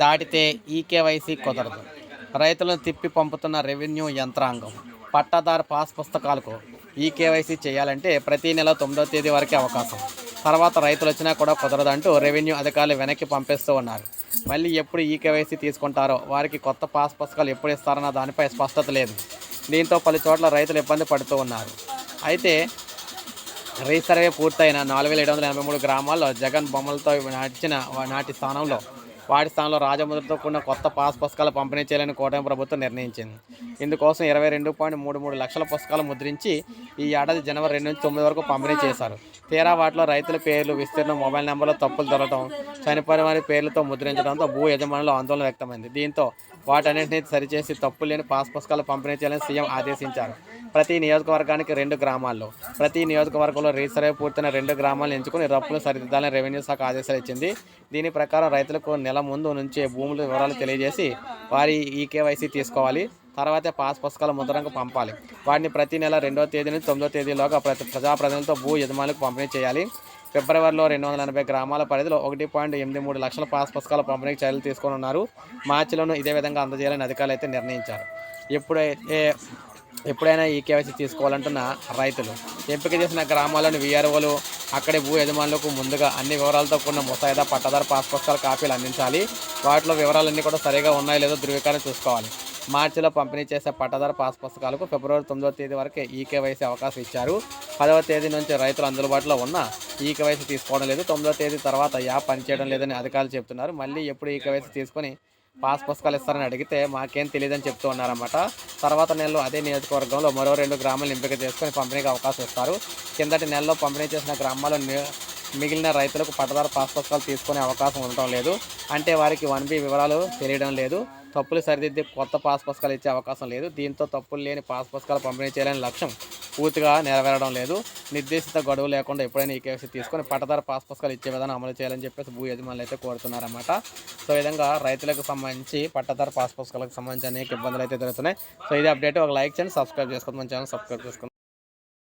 దాటితే ఈకేవైసీ కుదరదు. రైతులను తిప్పి పంపుతున్న రెవెన్యూ యంత్రాంగం పట్టాదారు పాస్ పుస్తకాలకు ఈకేవైసీ చేయాలంటే ప్రతి నెల తొమ్మిదో తేదీ వరకే అవకాశం. తర్వాత రైతులు వచ్చినా కూడా కుదరదంటూ రెవెన్యూ అధికారులు వెనక్కి పంపిస్తూ ఉన్నారు. మళ్ళీ ఎప్పుడు ఈకేవైసీ తీసుకుంటారో వారికి కొత్త పాస్ పుస్తకాలు ఎప్పుడు ఇస్తారన్న దానిపై స్పష్టత లేదు. దీంతో పలు చోట్ల రైతులు ఇబ్బంది పడుతూ ఉన్నారు. అయితే రీసర్వే పూర్తయిన నాలుగు వేల ఏడు వందల ఎనభై మూడు గ్రామాల్లో జగన్ బొమ్మలతో నాటిన నాటి స్థానంలో వాటి స్థానంలో రాజముద్రతో కూడిన కొత్త పాస్ పుస్తకాలు పంపిణీ చేయాలని కూటమి ప్రభుత్వం నిర్ణయించింది. ఇందుకోసం ఇరవై రెండు పాయింట్ మూడు మూడు లక్షల పుస్తకాలు ముద్రించి ఈ ఏడాది జనవరి రెండు నుంచి తొమ్మిది వరకు పంపిణీ చేశారు. తీరా వాటిలో రైతుల పేర్లు విస్తీర్ణం మొబైల్ నెంబర్లో తప్పులు దొరకడం చనిపోయిన వారి పేర్లతో ముద్రించడంతో భూ యజమానులు ఆందోళన వ్యక్తమైంది. దీంతో వాటన్నింటినీ సరిచేసి తప్పు లేని పాస్ పుస్తకాలు పంపిణీ చేయాలని సీఎం ఆదేశించారు. ప్రతి నియోజకవర్గానికి రెండు గ్రామాల్లో ప్రతి నియోజకవర్గంలో రీసర్వే పూర్తయిన రెండు గ్రామాలను ఎంచుకుని రప్పులు సరిదిద్దాలని రెవెన్యూ శాఖ ఆదేశాలు ఇచ్చింది. దీని ప్రకారం రైతులకు నెల ముందు నుంచే భూముల వివరాలు తెలియజేసి వారి ఈకేవైసీ తీసుకోవాలి. తర్వాతే పాస్ పుస్తకాల ముద్రణకు పంపాలి. వాటిని ప్రతి నెల రెండో తేదీ నుంచి తొమ్మిదో తేదీలోగా ప్రతి ప్రజాప్రతినిధులతో భూ యజమానులకు పంపిణీ చేయాలి. ఫిబ్రవరిలో రెండు వందల ఎనభై గ్రామాల పరిధిలో ఒకటి పాయింట్ ఎనిమిది మూడు లక్షల పాస్ పుస్తకాల పంపిణీకి చర్యలు తీసుకొని ఉన్నారు మార్చిలోనూ ఇదే విధంగా అందజేయాలని అధికారులు అయితే నిర్ణయించారు. ఎప్పుడైతే ఎప్పుడైనా ఈ కేవైసీ తీసుకోవాలంటున్న రైతులు ఎంపిక చేసిన గ్రామాలను వీఆర్ఓలు అక్కడి భూ యజమానులకు ముందుగా అన్ని వివరాలతో కూడిన ముసాయిదా పట్టాదారు పాస్ పుస్తకాల కాపీలు అందించాలి. వాటిలో వివరాలన్నీ కూడా సరిగా ఉన్నాయో లేదో ధృవీకరణ చూసుకోవాలి. మార్చిలో పంపిణీ చేసే పట్టాదారు పాస్ పుస్తకాలకు ఫిబ్రవరి తొమ్మిదవ తేదీ వరకే ఈకేవైసీ అవకాశం ఇచ్చారు. పదవ తేదీ నుంచి రైతులు అందుబాటులో ఉన్న ఈకేవైసీ తీసుకోవడం లేదు. తొమ్మిదవ తేదీ తర్వాత యాప్ పనిచేయడం లేదని అధికారులు చెప్తున్నారు మళ్ళీ ఎప్పుడు ఈకేవైసీ తీసుకొని పాస్ పుస్తకాలు ఇస్తారని అడిగితే మాకేం తెలియదని చెప్తూ ఉన్నారన్నమాట. తర్వాత నెలలో అదే నియోజకవర్గంలో మరో రెండు గ్రామాలను ఎంపిక చేసుకొని పంపిణీకి అవకాశం ఇస్తారు. కిందటి నెలలో పంపిణీ చేసిన గ్రామాల్లో మిగిలిన రైతులకు పట్టదారు పాస్ పుస్తకాలు తీసుకునే అవకాశం ఉండటం లేదు. అంటే వారికి వన్ బి వివరాలు తెలియడం లేదు. తప్పులు సరిదిద్ది కొత్త పాస్ పుస్తకాలు ఇచ్చే అవకాశం లేదు. దీంతో తప్పులు లేని పాస్ పుస్తకాలు పంపిణీ చేయాలని లక్ష్యం పూర్తిగా నెరవేరడం లేదు. నిర్దేశిత గడువు లేకుండా ఎప్పుడైనా ఈ కేసు తీసుకొని పట్టదారు పాస్ పుస్తకాలు ఇచ్చే విధానం అమలు చేయాలని చెప్పేసి భూ యజమానులు అయితే కోరుతున్నారన్నమాట. సో ఈ విధంగా రైతులకు సంబంధించి పట్టదారు పాస్ పుస్తకాలకు సంబంధించి అనేక ఇబ్బందులు అయితే జరుగుతున్నాయి సో ఇది అప్డేట్. ఒక లైక్ చేయండి సబ్స్క్రైబ్ చేసుకోండి. మన ఛానల్ సబ్స్క్రైబ్ చేసుకోండి.